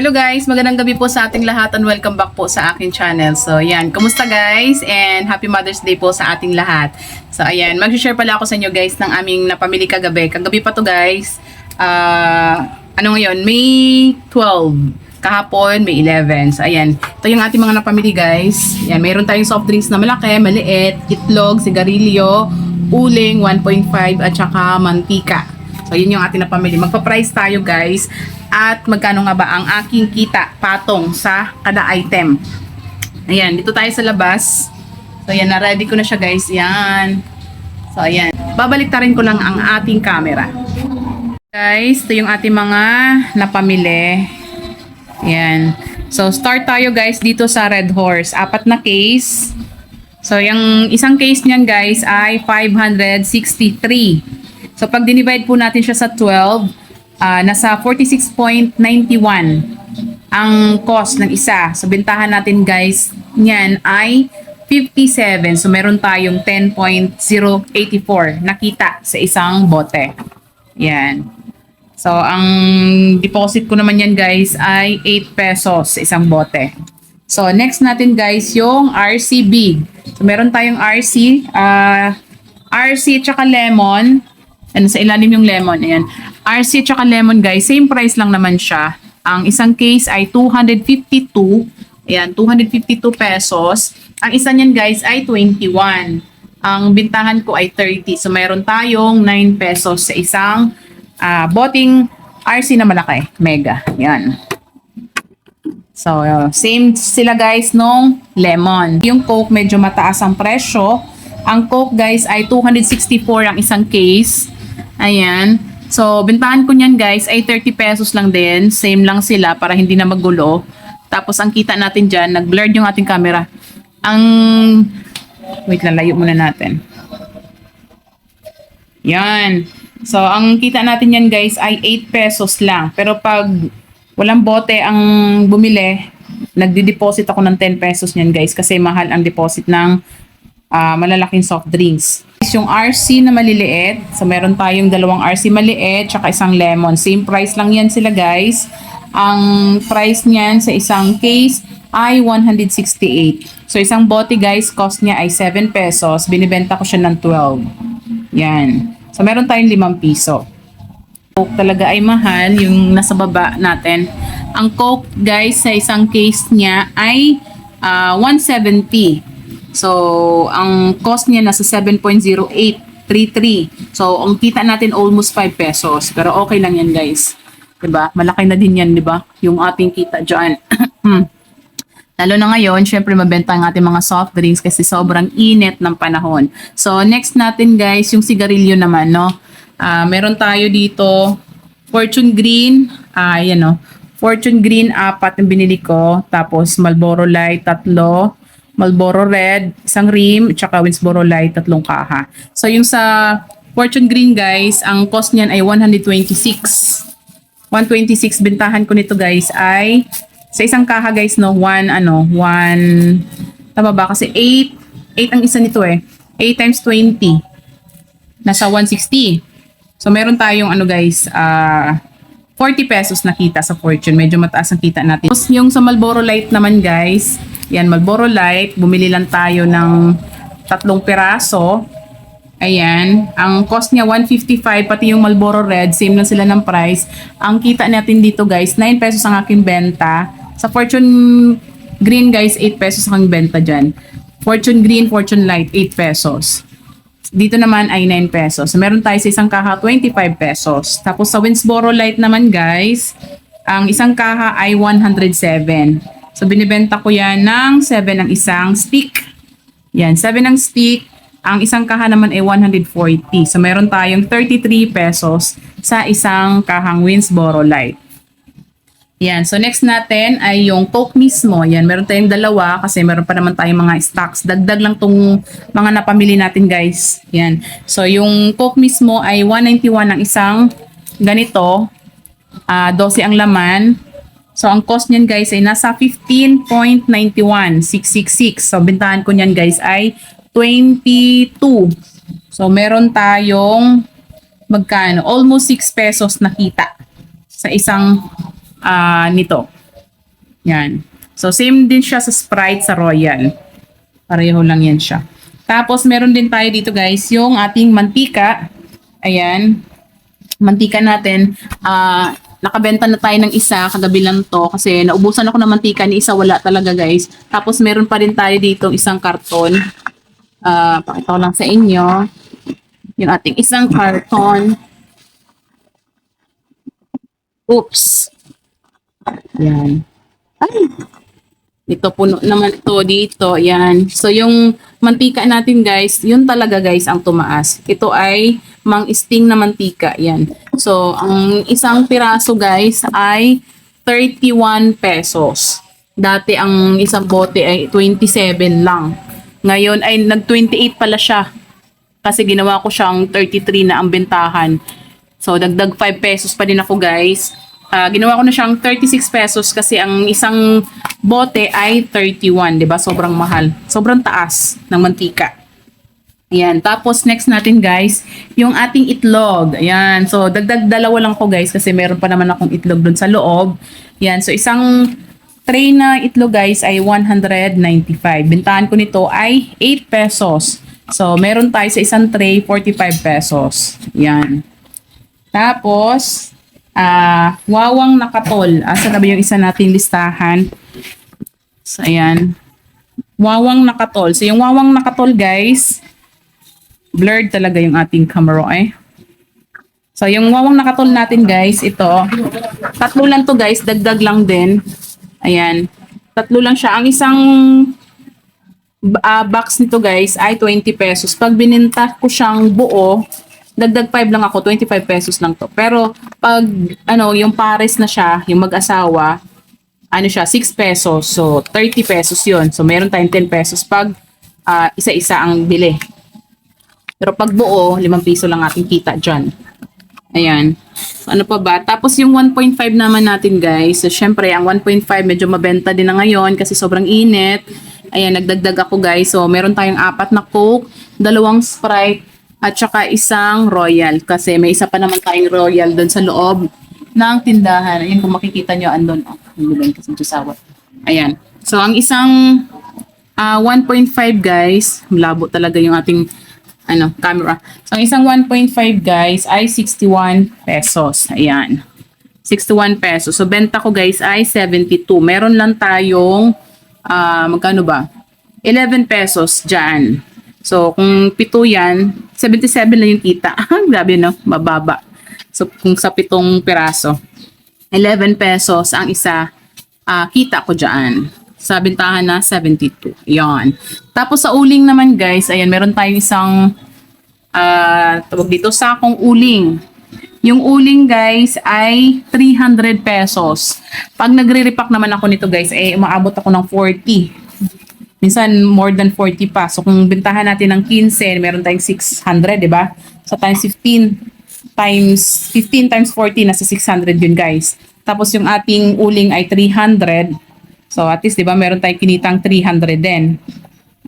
Hello guys, magandang gabi po sa ating lahat and welcome back po sa aking channel. So yan, kumusta guys and happy Mother's Day po sa ating lahat. So ayan, mag-share pala ako sa inyo guys ng aming napamili kagabi. Kagabi pa to guys, ah, ano ngayon, May 12. Kahapon, May 11. So ayan, ito yung ating mga napamili guys. Yan, mayroon tayong soft drinks na malaki, maliit, itlog, sigarilyo, uling 1.5 at saka mantika. So, yun yung ating napamili. Magpa-price tayo, guys. At magkano nga ba ang aking kita patong sa kada item. Ayan, dito tayo sa labas. So, ayan, na-ready ko na siya, guys. Yan. So, ayan. Babalik rin ko lang ang ating camera. Guys, ito yung ating mga napamili. Ayan. So, start tayo, guys, dito sa Red Horse. Apat na case. So, yung isang case niyan, guys, ay 563. So, pag dinivide po natin siya sa 12, ah, nasa 46.91 ang cost ng isa. So, bintahan natin guys, niyan ay 57. So, meron tayong 10.084 nakita sa isang bote. Yan. So, ang deposit ko naman yan guys ay 8 pesos sa isang bote. So, next natin guys yung RCB. So, meron tayong RC, ah, RC tsaka lemon. Ano, sa ilalim yung lemon. Ayan. RC tsaka lemon guys, same price lang naman siya. Ang isang case ay 252. Ayan, 252 pesos. Ang isa niyan guys ay 21. Ang bintahan ko ay 30. So, meron tayong 9 pesos sa isang ah, boting RC na malaki. Mega. Yan. So, uh, same sila guys nung lemon. Yung Coke medyo mataas ang presyo. Ang Coke guys ay 264 ang isang case. Ayan. So, bintahan ko niyan guys ay 30 pesos lang din. Same lang sila para hindi na magulo. Tapos ang kita natin dyan, nag-blurred yung ating camera. Ang, wait lang, layo muna natin. Yan. So, ang kita natin yan guys ay 8 pesos lang. Pero pag walang bote ang bumili, nagdi-deposit ako ng 10 pesos niyan guys kasi mahal ang deposit ng ah, malalaking soft drinks. Yung RC na maliliit, so meron tayong dalawang RC maliit tsaka isang lemon. Same price lang yan sila guys. Ang price niyan sa isang case ay 168. So isang bote guys, cost niya ay 7 pesos. Binibenta ko siya ng 12. Yan. So meron tayong 5 piso. Coke talaga ay mahal, yung nasa baba natin. Ang Coke guys sa isang case niya ay ah, 170. So, ang cost niya nasa 7.0833. So, ang kita natin almost 5 pesos. Pero okay lang yan, guys. 'Di ba? Malaki na din yan, 'di ba? Yung ating kita diyan. Lalo na ngayon, syempre mabenta ang ating mga soft drinks kasi sobrang init ng panahon. So, next natin guys, yung sigarilyo naman, no? Ah, meron tayo dito, Fortune Green, ah, yan no? Fortune Green, apat yung binili ko. Tapos, Marlboro Light, tatlo. Marlboro Red, isang rim, tsaka Winsboro Light, tatlong kaha. So, yung sa Fortune Green, guys, ang cost niyan ay 126. 126 bintahan ko nito guys ay sa isang kaha guys no, one ano, one tama ba kasi 8 8 ang isa nito eh. 8 times 20 nasa 160. So meron tayong ano guys, ah 40 pesos na kita sa Fortune. Medyo mataas ang kita natin. Tapos yung sa Marlboro Light naman guys, yan Marlboro Light, bumili lang tayo ng tatlong piraso. Ayan, ang cost niya 155 pati yung Marlboro Red, same lang sila ng price. Ang kita natin dito guys, 9 pesos ang aking benta. Sa Fortune Green guys, 8 pesos ang benta dyan. Fortune Green, Fortune Light, 8 pesos. Dito naman ay 9 pesos. Meron tayo sa isang kaha 25 pesos. Tapos sa Winsboro Light naman guys, ang isang kaha ay 107. So binibenta ko yan ng 7 ang isang stick. Yan, 7 ang stick. Ang isang kaha naman ay 140. So meron tayong 33 pesos sa isang kahang Winsboro Light. Yan. So next natin ay yung Coke mismo. Yan. Meron tayong dalawa kasi meron pa naman tayong mga stocks. Dagdag lang tong mga napamili natin guys. Yan. So yung Coke mismo ay 191 ang isang ganito. Ah 12 ang laman. So ang cost niyan guys ay nasa 15.91. 666. So bintahan ko niyan guys ay 22. So meron tayong magkano? Almost 6 pesos na kita sa isang ah nito. Yan. So, same din siya sa Sprite sa Royal. Pareho lang yan siya. Tapos, meron din tayo dito guys, yung ating mantika. Ayan. Mantika natin. Ah, nakabenta na tayo ng isa, kagabi lang to. Kasi naubusan ako ng mantika, ni isa wala talaga guys. Tapos, meron pa rin tayo dito isang karton. Ah, pakita ko lang sa inyo. Yung ating isang karton. Oops. Yan. Ay, ito puno naman to dito. Yan. So, yung mantika natin guys, yun talaga guys ang tumaas. Ito ay mang sting na mantika. Yan. So, ang isang piraso guys ay 31 pesos. Dati ang isang bote ay 27 lang. Ngayon ay nag-28 pala siya. Kasi ginawa ko siyang 33 na ang bentahan. So, dagdag 5 pesos pa din ako guys. Ah, ginawa ko na siyang 36 pesos kasi ang isang bote ay 31, 'di ba? Sobrang mahal. Sobrang taas ng mantika. Ayan. Tapos next natin guys, yung ating itlog. Ayan. So dagdag dalawa lang ko guys kasi meron pa naman akong itlog doon sa loob. Ayan. So isang tray na itlog guys ay 195. Bintahan ko nito ay 8 pesos. So meron tayo sa isang tray 45 pesos. Ayan. Tapos, ah, wawang nakatol. Asa na ba yung isa nating listahan? So, ayan. Wawang nakatol. So, yung wawang nakatol, guys, blurred talaga yung ating camera, eh. So, yung wawang nakatol natin, guys, ito, tatlo lang to, guys, dagdag lang din. Ayan. Tatlo lang siya. Ang isang ah, box nito, guys, ay 20 pesos. Pag bininta ko siyang buo, dagdag 5 lang ako, 25 pesos lang to. Pero pag ano, yung pares na siya, yung mag-asawa, ano siya, 6 pesos. So 30 pesos 'yon. So meron tayong 10 pesos pag ah, isa-isa ang bili. Pero pag buo, 5 piso lang ating kita diyan. Ayan. So, ano pa ba? Tapos yung 1.5 naman natin guys. So syempre, ang 1.5 medyo mabenta din na ngayon kasi sobrang init. Ayan, nagdagdag ako guys. So meron tayong apat na Coke, dalawang Sprite, at saka isang Royal. Kasi may isa pa naman tayong Royal doon sa loob ng tindahan. Ayun, kung makikita nyo, andun. Oh, kasi sa sawat. Ayan. So, ang isang ah, 1.5 guys, malabo talaga yung ating ano, camera. So, ang isang 1.5 guys ay 61 pesos. Ayan. 61 pesos. So, benta ko guys ay 72. Meron lang tayong, ah, magkano ba? 11 pesos dyan. So, kung pito yan, 77 lang yung kita. Grabe no, mababa. So, kung sa pitong piraso, 11 pesos ang isa, ah, kita ko dyan. Sa bintahan na 72. Yan. Tapos sa uling naman guys, ayan, meron tayong isang ah tawag dito, sakong uling. Yung uling guys ay 300 pesos. Pag nagre-repack naman ako nito guys, eh umaabot ako ng 40. Minsan more than 40 pa. So kung bintahan natin ng 15, meron tayong 600, di ba? So times 15 times 15 times 40 nasa 600 yun guys. Tapos yung ating uling ay 300. So at least 'di ba meron tayong kinitang 300 din.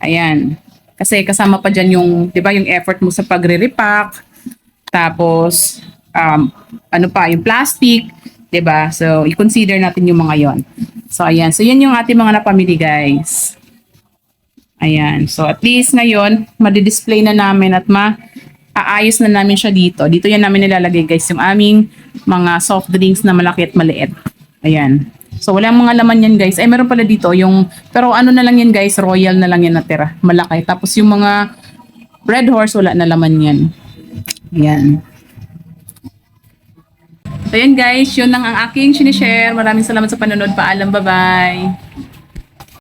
Ayan. Kasi kasama pa diyan yung 'di ba yung effort mo sa pagre-repack. Tapos um ano pa yung plastic, 'di ba? So i-consider natin yung mga 'yon. So ayan. So yan yung ating mga napamili guys. Ayan. So at least ngayon, madi-display na namin at ma aayos na namin siya dito. Dito yan namin nilalagay guys yung aming mga soft drinks na malaki at maliit. Ayan. So wala mga laman yan guys. Ay meron pala dito yung pero ano na lang yan guys, royal na lang yan natira. Malaki. Tapos yung mga red horse wala na laman yan. Ayan. So yan guys, yun lang ang aking sinishare. Maraming salamat sa panonood. Paalam, bye-bye.